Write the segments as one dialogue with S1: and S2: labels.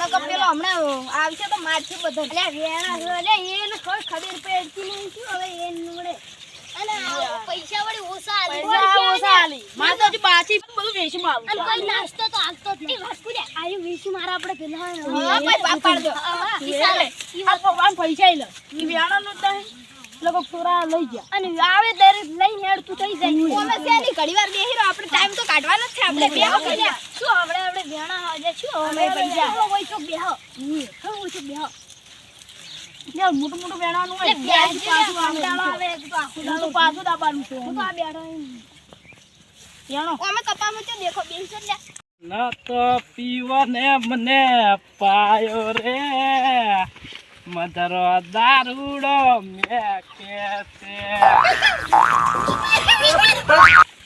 S1: નકર પેલો હમણાં આવશે તો મારશે બધા
S2: અલ્યા વેણા છો. એને ખબર ખબર પડતી નહીં શું હવે એ નીવડે અને પૈસા વળી ઓછા આલી.
S1: પૈસા ઓછા આલી. મારે તો હજી બાકી બધું વેચીમાં આવું
S2: અને કોઈ નાસ્તો તો આપતો જ નહીં. આયુ વીસી મારા આપણે પેલા
S1: હા, ભાઈ, બાપ પાડજો.
S2: હા,
S1: એ લે. આ પૈસા લે ઈ વ્યાણાનું જ નહીં લોકો થોડા લઈ ગયા.
S2: અને આવે દરેક લઈને હેડતું થઈ જાય.
S1: ઓમે ની ઘડી વાર બેહી રહો આપણે ટાઈમ તો કાઢવાનો જ છે. આપણે બે વખત
S2: શું આપણે આપણે વેણા હજે શું
S1: અમે પૈસા.
S2: બેહો હોય તો બેહો. હવે હોય તો બેહો.
S1: યાર મોટું મોટું બેણાનું હોય.
S2: બે
S1: પાછું
S2: આવે. તો આખું
S1: હું તો પાછું દાબાનું છે.
S2: તો આ બેઠો એમ.
S1: અમે કપામાં તો દેખો બેસો લે
S3: ન તો પીવને મને પાયો રે. મધરો દારૂડો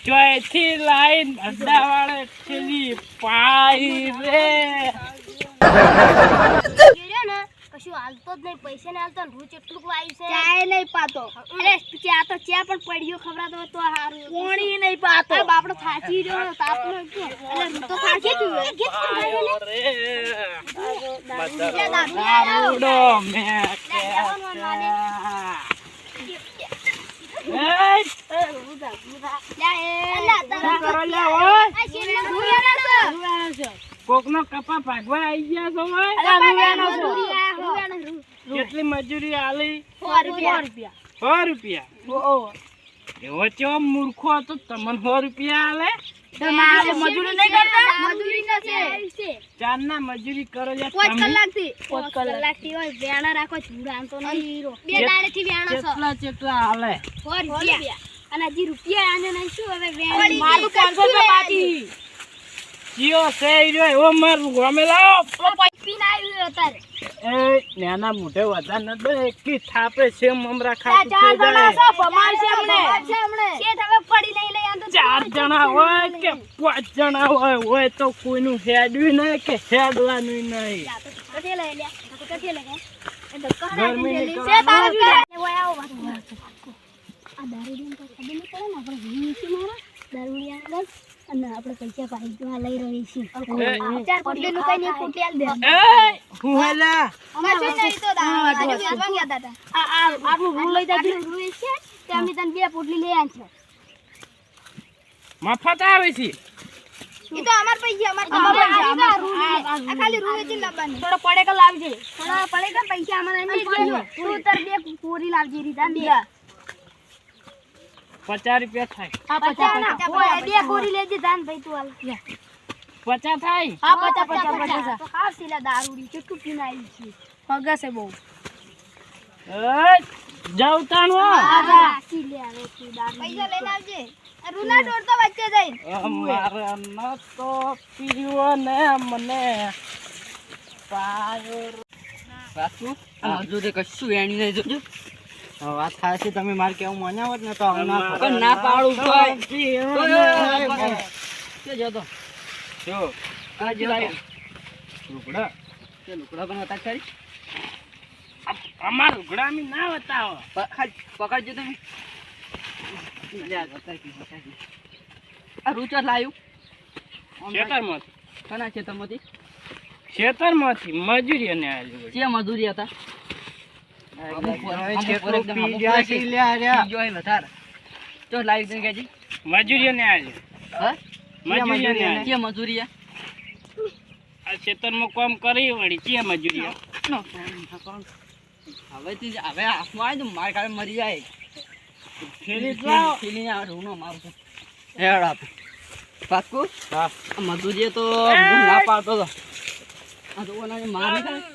S3: ચોથી લાઈન અડ્ડા વાળે છેલી પાઈ રે.
S2: કશું હાલતો જ નહીં પૈસા ને હાલતો ને રૂચ એટલું આવ્યું છે.
S1: ચાય નહીં પાતો.
S2: અરે ચા તો ચા પણ પડ્યો ખવડાવતો તો હારું.
S1: કોણી નહીં પાતો.
S2: બાપડો થાચી રહ્યો ને તાપનો એટલે હું તો થાચી ગાયો. ને.
S3: રે
S2: એટલે
S3: મધરો
S2: દારૂ લાવ્યો.
S3: દારૂડો મે કે
S2: લે, એ. અલા, તારા-
S3: કરો લે ઓય?
S2: આ શેરને રૂયાના છે.
S3: કોકનો કપા ભાગવા આવી ગયા છો? કેટલી મજૂરી આલી
S2: સો રૂપિયા.
S3: સો એવો ચો મૂર્ખો હતો તમને સો રૂપિયા આલે
S1: મજૂરી નહીં કરતા
S2: મજૂરી નથી.
S3: ચારના મજૂરી કરો યાર
S1: પાંચ
S3: તમે.
S1: કલાકથી
S2: પાંચ કલાકથી હોય વેણા રાખો ચૂડાન નહીં હીરો. બે દાડેથી વેણા છો.
S3: કેટલા કેટલા હાલે
S2: સો રૂપિયા. અને હજી રૂપિયા આને નહીં શું હવે વેણા
S1: મારું બાકી
S3: એવો ગમે લાવો
S2: પીને આવ્યું અત્યારે.
S3: એ નાના મોઢે વધારે ન દો એકી થાપે છે મમરા ખાતું
S1: ચાર
S3: થઈ
S1: જણા
S3: જાય.
S1: છે અમને
S2: છે હમણે. પડી નહીં લઈ આંધો
S3: ચાર જણા હોય કે પાંચ જણા હોય હોય તો કોઈનું હેડ્યું નહીં કે હેડવાનું નહીં.
S2: લઈ લઈ. એ તો તારું ઓય આવો ખબર પડે ને આપણે વીસી મારા. દારૂડિયા અને આપણે પૈસા પાઈ ગયો લઈ રહી છીએ.
S3: ચાર
S2: ચાર પોટલીનું કઈ નહીં પોટલી આલ દે.
S3: એ હું હેલા.
S1: કશું નહીં તો દા- હજુ વેચવા ગયા હતા
S2: આ આ આપણું રૂ લઈ જાજે. રૂ છે તે અમે તને બે પોટલી લઈ આન છે.
S3: મફત આવે છે.
S1: ઈ તો અમાર પૈસા અમાર તો
S2: અમાર.
S1: અમાર. આ- ખાલી રૂ વેચીને લાવવાની.
S2: થોડો પડે કે લાવજે. થોડા પડે કે પૈસા અમારે એમ તું તર બે પૂરી લાવજે રીતા બે.
S3: પચાસ રૂપિયા થાય.
S2: પચાસ બે પૂરી લેજે જાન ભાઈ તું હાલ.
S3: પચાસ થાય.
S2: હા પચાસ પચાસ પચાસ તો ખાસ સિલા દારૂડી કેટલું પીને આવી છે?
S1: પગાસે બહુ.
S3: એ
S2: હા. સી આવે તું દારૂ
S1: પૈસા લઈને આવજે. રૂના ઢોર તો વચ્ચે જઈને.
S3: અમારે ન તો પીવો ને મને. પાયો
S4: કશું એની નહીં જોજો. વાત ખાસી તમે મારે કેવું માન્યા ને તો ના થાય. પણ ના પાડું ભાઈ. જતો
S3: જો
S4: આ
S3: હજી લાય. લુગડા.
S4: લુકડા પણ હતા ખરી?
S3: અમાર લુગડા અમે ના બતાવો
S4: પકડજો તમે. આ. રૂચર લાયું.
S3: ખેતરમાંથી.
S4: કના ખેતરમાંથી?
S3: ખેતરમાંથી. મજૂરી અને આલ્યું
S4: જે મજૂરી હતા. માર જાય પાકું
S3: હા.
S4: આ તો ના પાડતો હતો.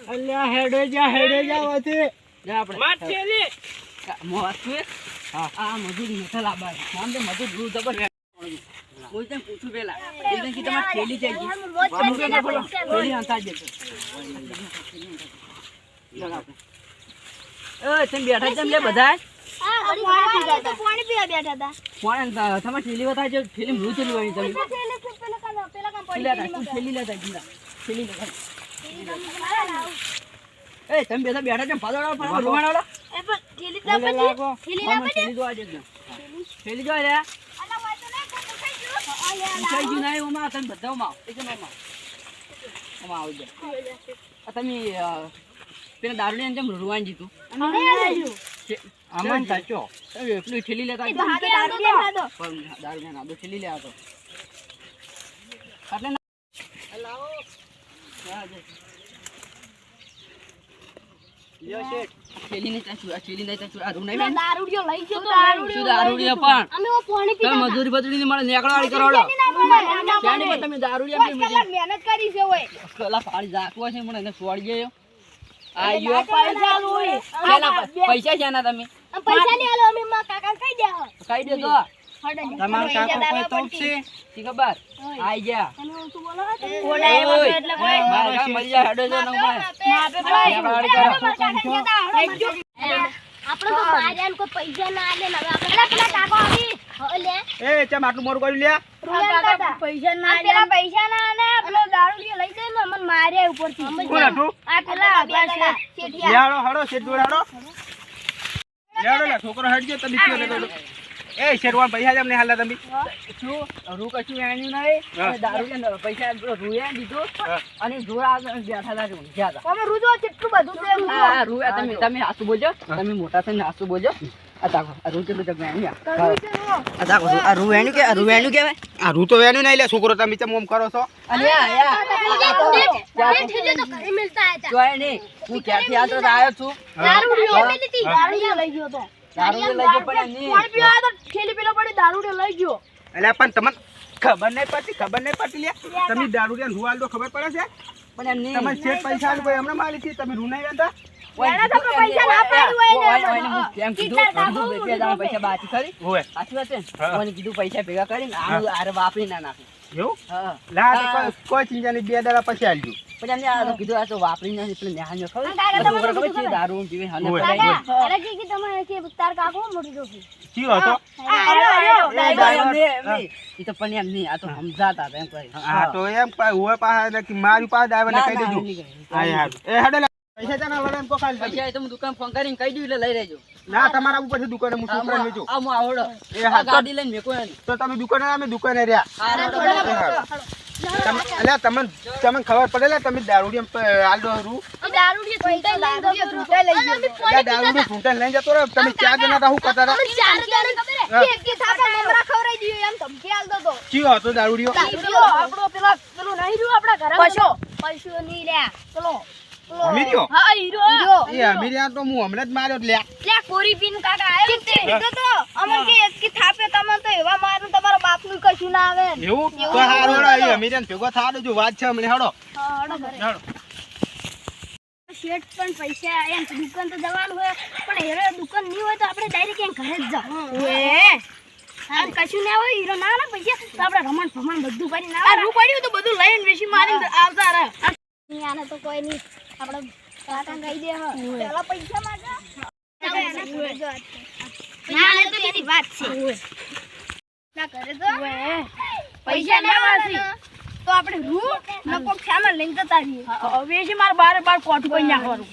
S3: અલ્યા હેડે જા હેડે જા
S4: વાત છું. બેઠા બધા તમારે થેલી બતાવે છે થેલી ચેલી વાળી તમે?
S2: થેલી
S4: લેતા થેલી લેતા એ તમે બેઠા બેઠા છે રોવાણા
S2: એ પણ ના.
S4: થેલી જોવા જજો થેલી જોવા રે
S2: અલા, હોય તો નહીં, તો પૂછાઈ ગયું. આ લે, આ
S4: પૂછાઈ ગયું નહીં ઓમાં તમે બધા ઓમાં એક જ ઓમાં આમાં આવી આ તમે અ, પેલા દારૂડિયાને જેમ રૂવાન જીતું
S5: આમાં સાચો.
S4: એટલું ઠેલી લેતા ઠેલી લેવા તો એટલે ના હા, જો.
S5: લ્યો શેઠ.
S4: નહીં ચાચું, આ ઠેલી નહીં ચાચું, આ રૂ નહીં
S2: પેલો
S4: બેન?
S2: દારૂડિયો લઈ ગયો તો
S4: શું દારૂડિયા પણ?
S2: અમે ઓ પાણી પીતા
S4: મજૂરી બજૂરી ની મળે કરોડો ત્યાંની પણ તમે દારૂડિયા પી
S2: મહેનત કરી છે ઓય.
S4: પેલા પાડી ઝાકવા છે મને એને છોડી ગયો. આ ગયો
S1: પૈસા લોય.
S4: શેના પ- પૈસા તમે.
S2: પૈસા ની આલો અમે કાકા કહી દે
S4: કઈ દેજો.
S5: તમારું કાકો કોઈ તોપ છે
S4: કી ખબર? આઈ ગયા.
S2: તમે ઓછું બોલો
S1: એવા એટલે કોઈ.
S4: મારા મરી જા હડો જો ને માં
S1: માપે
S4: ભાઈ
S2: આપણે તો માર્યા કોઈ પૈસા ના આલે ને હવે આપણે પેલા કાકો આવી. લે.
S5: એ ચમ આટલું મોડું કરી લ્યા
S1: પૈસા ના
S2: આ પેલા પૈસા ના આલે દારૂ દારૂડિયો લઈ જાય ને અમને માર્યા ઉપરથી.
S5: કોણ હતું
S2: આ પેલા આપણા શેઠિયા.
S5: લેહાડો હડો શેઠ દોડાડો લે છોકરો હટજો તમે કયો લેતો એ શેરવાન પૈસા તમને હાલા તમે
S4: શું રૂ કશું એણ્યું નહીં દારૂ પૈસા રૂયા દીધું અને જોડા બેઠા હતા ઊંઘ્યા હતા
S2: અમે રૂજો કેટલું બધું
S4: હા, રૂયા તમે તમે હાસુ બોજો તમે મોટા થઈને હાસુ બોજો આ તાકો આ રૂ કેટલું જગ એણ્યું આ તાકો આ રૂ એણ્યું કે આ રૂ એણ્યું કહેવાય
S5: રૂ તો વેણ્યું નહીં લે છોકરો તમે ચમ કરો છો
S4: હું ક્યાંથી આવ્યો છું
S2: લઈ ગયો
S4: દારૂ લઈ ગયો. પણ એમ
S1: પીવા તો ઠેલી પેલો પડી દારૂ લઈ ગયો.
S5: એટલે પણ તમને ખબર નહીં પડતી ખબર નહીં પડતી લે તમે દારૂ ને રૂ તો ખબર પડે છે.
S4: પણ એમ નહીં.
S5: તમે શેઠ પૈસા આલ ભાઈ હમણાં માલી હતી તમે રૂ નહીં વેણતા
S4: ઓય,
S1: એના તો
S4: કીધું
S1: પૈસા
S4: છે ભેગા કરીને વાપરી ના નાખું.
S5: એવું?
S4: હા.
S5: લા તો
S4: હા.
S5: કોઈ- કોઈ ચિંતા નહીં બે દાડા પછી આલજો.
S4: પણ એમને આ કીધું આ તો વાપરી નથી ખબર? ખબર છે દારૂ પીવે હાને
S2: અરે કે કે તમે કે તાર કાકો
S5: હતો
S4: તો પણ એમ નહીં આ તો સમજાતા એમ
S5: હા તો એમ હોય કે મારી પાસે આવે ને કહી દેજો.
S4: એમ નહીં કહે.
S5: હા યાર એ હેડે પૈસા ચાના લડે એમ તો
S4: પૈસા તો હું દુકાન ફોન કરીને કહી દઉં એટલે લઈ રહેજો
S5: ના તમારા ઉપરથી દુકાને હું છોકરાને વેચું.
S4: આ મો આવડો.
S5: એ
S4: ગાડી લઈને મેકો
S5: તો તમે દુકાને અમે દુકાને રહ્યા હા. અલ્યા તમને તમને ખબર પડે તમે દારૂડી આલડો રૂ
S2: દારૂડી પૈસા લઈ
S5: જતો રહ્યો. તમે ચાર જણા તો હું કરતા હતા?
S2: ચાર ચાર ખબર
S5: હા.
S2: કે થાપા મમરા ખવરાઈ દીયો એમ ધમકી આલતો તો
S5: ચિયો હતો દારૂડીઓ
S1: આપણો પેલા પેલું નહીં રહ્યું આપણા ઘરે પશુ.
S2: પશુ નહીં લ્યા
S1: પેલો
S5: અમીરિયો
S1: હા હીરો
S5: એ અમીરિયા તો હું હમણાં જ માર્યો લ્યા.
S2: લ્યા કોરી પીન કાકા આયો તે કીધું તો? અમન કે એકી થાપે તમને તો એવા મારું બાપનું કશું ના આવે.
S5: એવું? તો હારો એ અમીરિયાને ભેગો થાડો જો વાત છે હમણે હાડો
S2: હાડો ઘરે
S5: હેડો
S2: શેઠ પણ પૈસા એમ દુકાન તો જવાનું હોય પણ હીરો દુકાન નહીં હોય તો આપણે ડાયરેક્ટ એમ ઘરે જ જાવ
S1: એ
S2: અને કશું ના હોય હીરો ના ના પૈસા તો આપણે રમણ ભમણ બધું કરીને
S1: ના પડ્યું તો બધું લઈને વેચી મારી આવતા રહે
S2: આને તો કોઈ નહીં. આપણે કાકા ગઈ દે પેલા પૈસા માંગે. વાત છે. ના કરે તો
S1: પૈસા ના
S2: તો આપણે રૂ નકો સામાન લઈને જતા રહીએ.
S1: વેચી મારે બાર બાર કોટ કોઈ નાખવાનું